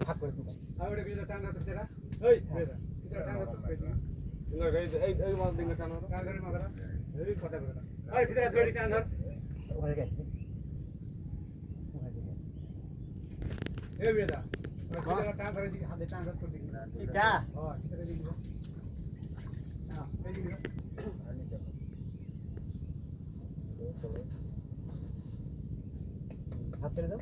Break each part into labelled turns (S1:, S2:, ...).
S1: ভাগ করে
S2: টান হাতে তেরা এই বিয়ে এটা টান হাতে এই এই মাছ দিন টান হাতে টান ধরে মাদারা এই কথা বলে এই ভিতরে ধরে টান ধর
S1: ওখানে গেছে ওখানে গেছে
S2: এই বিয়ে দা ভিতরে টান ধরে দিকে হাতে টান ধরে করে দিবি
S1: এটা
S2: হ্যাঁ ভিতরে দিবি হ্যাঁ এই দিবি
S1: হাত তুলে দাও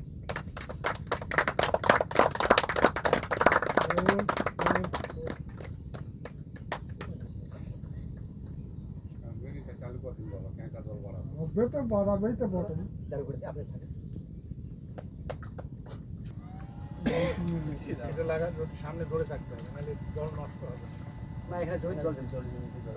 S3: তো বাড়াবেই তো বটে।
S2: এটা লাগা সামনে ধরে থাকতে হবে নাহলে জল নষ্ট হবে।
S1: না এখানে জল জল জল জল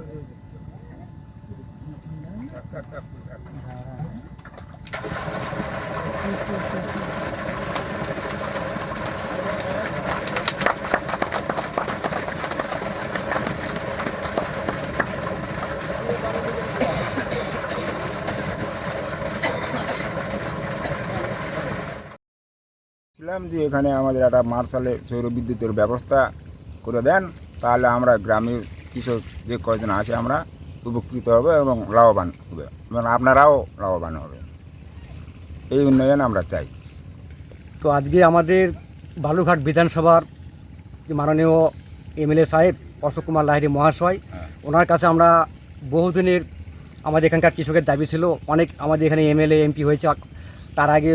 S4: ছিলাম যে এখানে আমাদের একটা মার্শালে সৌর বিদ্যুতের ব্যবস্থা করে দেন তাহলে আমরা গ্রামের কৃষক যে কয়জন আছে আমরা উপকৃত হবে এবং লাভবান হবে এবং আপনারাও লাভবান হবে এই উন্নয়ন আমরা চাই
S5: তো আজকে আমাদের বালুঘাট বিধানসভার মাননীয় এমএলএ সাহেব অশোক কুমার লাহিড়ী মহাশয়
S4: হ্যাঁ।
S5: ওনার কাছে আমরা বহুদিনের আমাদের এখানকার কৃষকের দাবি ছিল অনেক আমাদের এখানে এমএলএ এমপি হয়েছে তার আগে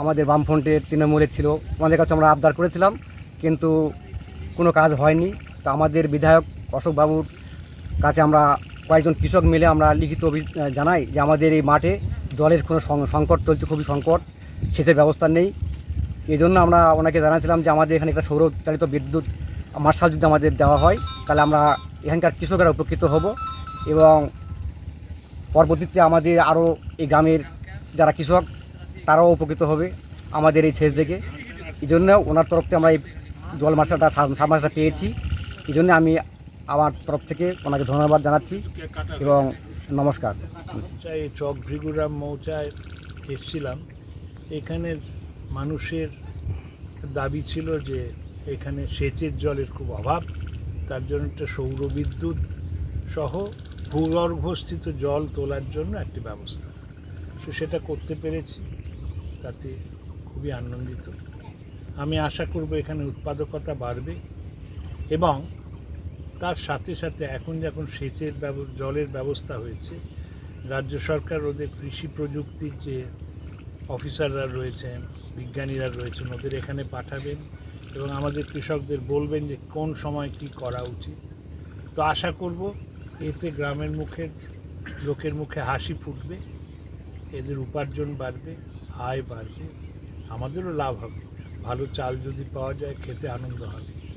S5: আমাদের বামফ্রন্টের তৃণমূলের ছিল। ওনাদের কাছে আমরা আবদার করেছিলাম, কিন্তু কোনো কাজ হয়নি। তো আমাদের বিধায়ক অশোকবাবুর কাছে আমরা কয়েকজন কৃষক মিলে আমরা লিখিত জানাই যে আমাদের এই মাঠে জলের কোনো সংকট চলছে, খুবই সংকট, সেচের ব্যবস্থা নেই। এই জন্য আমরা ওনাকে জানাছিলাম যে আমাদের এখানে একটা সৌরচালিত বিদ্যুৎ মার্শাল যদি আমাদের দেওয়া হয়, তাহলে আমরা এখানকার কৃষকেরা উপকৃত হব এবং পরবর্তীতে আমাদের আরও এই গ্রামের যারা কৃষক তারাও উপকৃত হবে আমাদের এই সেচ দেখে এই জন্য ওনার তরফ থেকে আমরা এই জল মার্শালটা সাবমার্শালটা পেয়েছি। এই জন্য আমি আমার তরফ থেকে ওনাকে ধন্যবাদ জানাচ্ছি এবং নমস্কার।
S6: মৌচায়, চক ভৃগুরাম মৌচায় এসেছিলাম। এখানের মানুষের দাবি ছিল যে এখানে সেচের জলের খুব অভাব। তার জন্য একটা সৌর বিদ্যুৎ সহ ভূগর্ভস্থিত জল তোলার জন্য একটি ব্যবস্থা। সেটা করতে পেরেছি। তাতে খুবই আনন্দিত। আমি আশা করব এখানে উৎপাদকতা বাড়বে এবং তার সাথে সাথে এখন যখন সেচের জলের ব্যবস্থা হয়েছে, রাজ্য সরকার ওদের কৃষি প্রযুক্তির যে অফিসাররা রয়েছেন, বিজ্ঞানীরা রয়েছেন, ওদের এখানে পাঠাবেন এবং আমাদের কৃষকদের বলবেন যে কোন সময় কি করা উচিত। তো আশা করব এতে গ্রামের মুখের, লোকের মুখে হাসি ফুটবে, এদের উপার্জন বাড়বে। আয় বাড়বে আমাদেরও লাভ হবে। ভালো চাল যদি পাওয়া যায় খেতে আনন্দ হবে।